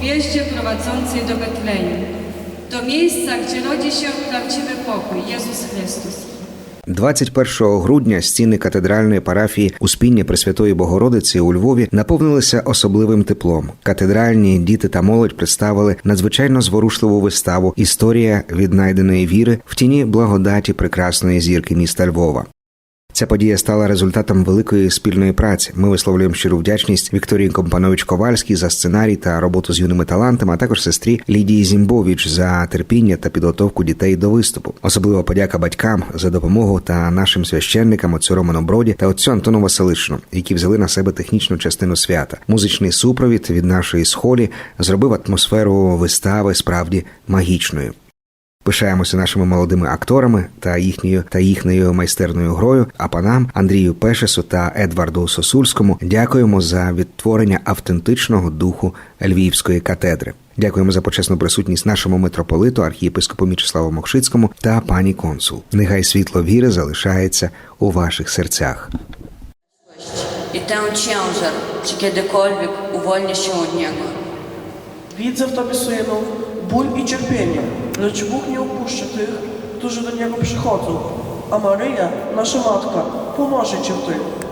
gwieździe prowadzącej do Betlejem, do miejsca, gdzie rodzi się prawdziwy pokój, Jezus Chrystus. 21 грудня стіни катедральної парафії Успіння Пресвятої Богородиці у Львові наповнилися особливим теплом. Катедральні діти та молодь представили надзвичайно зворушливу виставу Історія віднайденої віри в тіні благодаті прекрасної зірки міста Львова. Ця подія стала результатом великої спільної праці. Ми висловлюємо щиру вдячність Вікторії Компанович Ковальській за сценарій та роботу з юними талантами, а також сестрі Лідії Зімбович за терпіння та підготовку дітей до виступу. Особлива подяка батькам за допомогу та нашим священникам отцю Роману Броді та отцю Антону Василишину, які взяли на себе технічну частину свята. Музичний супровід від нашої схолі зробив атмосферу вистави справді магічною. Пишаємося нашими молодими акторами та їхньою та їхньою майстерною грою. А панам Андрію Пешесу та Едварду Сосульському дякуємо за відтворення автентичного духу Львівської катедри. Дякуємо за почесну присутність нашому митрополиту, архієпископу Мічеславу Мокшицькому та пані консул. Нехай світло віри залишається у ваших серцях. I ten ciężar, czy kiedykolwiek uwolnię się od niego. Ból i cierpienie, lecz Bóg nie opuszcza tych, którzy do Niego przychodzą, a Maryja, nasza Matka, pomoże Ci w tym.